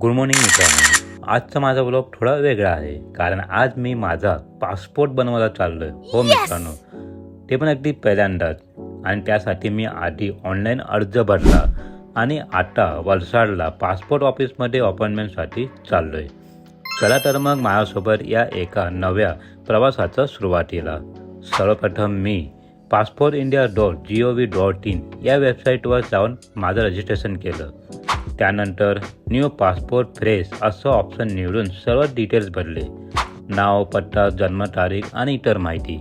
Good morning मित्रांनो. आजचा माझा ब्लॉग थोडा वेगळा आहे. कारण आज मी माझा पासपोर्ट बनवायला चाललोय. हो मित्रांनो. ते पण अगदी पहिल्यांदाच. आणि त्यासाठी मी आधी ऑनलाईन अर्ज भरला आणि आता वलसाडला पासपोर्ट ऑफिसमध्ये अपॉइंटमेंटसाठी चाललोय. चला तर मग माझ्यासोबत या एका नव्या प्रवासाचा सुरुवातीला. सर्वप्रथम मी passport India dot G O V dot in या वेबसाईटवर जाऊन माझं रजिस्ट्रेशन केलं. त्यानंतर न्यू पासपोर्ट फ्रेश असं ऑप्शन निवडून सर्व डिटेल्स भरले. नाव पत्ता जन्मतारीख आणि इतर माहिती.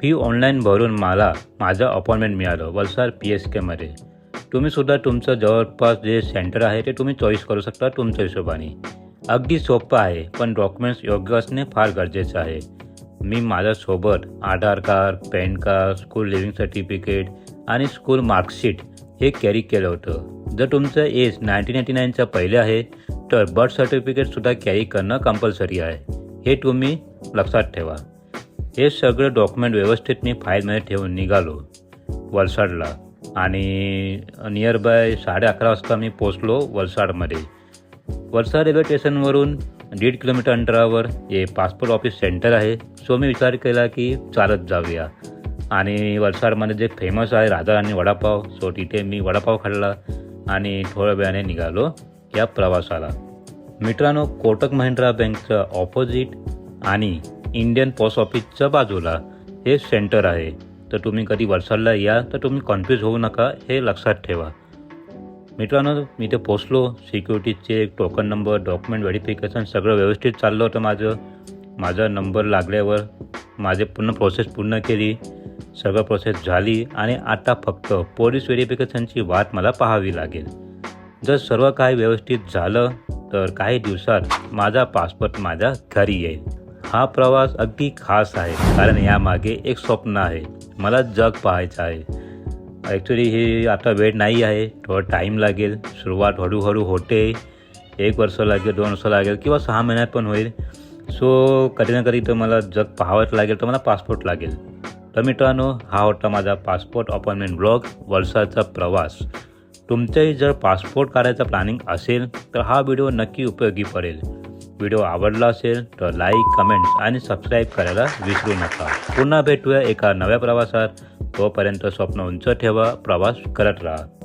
फी ऑनलाईन भरून मला माझं अपॉइंटमेंट मिळालं वलसाड पी एस केमध्ये तुम्हीसुद्धा तुमचं जवळपास जे सेंटर आहे ते तुम्ही चॉईस करू शकता तुमच्या हिशोबाने. अगदी सोपं आहे पण डॉक्युमेंट्स योग्य असणे फार गरजेचं आहे. मी माझ्यासोबत Aadhaar card PAN card school leaving certificate आणि स्कूल मार्कशीट हे कॅरी केलं होतं. जर तुमचं एज नाईन्टीन एटी नाईनच्या पहिले आहे तर बर्थ सर्टिफिकेटसुद्धा कॅरी करणं कंपल्सरी आहे. हे तुम्ही लक्षात ठेवा. हे सगळं डॉक्युमेंट व्यवस्थित मी फाईलमध्ये ठेवून निघालो. वलसाडला. आणि नियर बाय साडे अकरा वाजता मी पोचलो वलसाडमध्ये. वलसाड रेल्वे स्टेशनवरून दीड किलोमीटर अंतरावर हे पासपोर्ट ऑफिस सेंटर आहे. सो मी विचार केला की चालत जाऊया. आणि वलसाडमध्ये जे फेमस आहे राजा आणि वडापाव सो तिथे मी वडापाव खाल्ला आणि थोड्या वेळाने निघालो या प्रवासाला. मित्रांनो कोटक महिंद्रा बँकचं ऑपोजिट आणि इंडियन पोस्ट ऑफिसच्या बाजूला हे सेंटर आहे. तर तुम्ही कधी वलसाडला या तर तुम्ही कन्फ्यूज होऊ नका हे लक्षात ठेवा. मित्रांनो मी ते पोचलो security check token number document verification सगळं व्यवस्थित चाललं होतं माझं. माझा नंबर लागल्यावर माझे पूर्ण प्रोसेस पूर्ण केली. सगळं प्रोसेस झाली आणि आता फक्त पोलीस व्हेरिफिकेशनची वाट मला पाहावी लागेल. जर सर्व काही व्यवस्थित झालं तर काही दिवसात माझा पासपोर्ट माझ्या घरी येईल. हा प्रवास अगदी खास आहे कारण यामागे एक स्वप्न आहे. मला जग पाहायचं आहे. ॲक्च्युली ही आता वेळ नाही आहे. थोडं टाईम लागेल. सुरुवात हळूहळू होते. एक वर्ष लागेल दोन वर्ष लागेल किंवा सहा महिन्यात पण होईल. सो कधी ना कधी तर मला जग पाहावंच लागेल तर मला पासपोर्ट लागेल. तर मित्रांनो हा होता माझा पासपोर्ट अपॉइंटमेंट ब्लॉग वर्षाचा प्रवास. तुमचंही जर पासपोर्ट काढायचं प्लॅनिंग असेल तर हा व्हिडिओ नक्की उपयोगी पडेल. व्हिडिओ आवडला असेल तर लाईक कमेंट्स आणि सबस्क्राईब करायला विसरू नका. पुन्हा भेटूया एका नव्या प्रवासात. तोपर्यंत स्वप्न उंच ठेवा प्रवास करत राहा.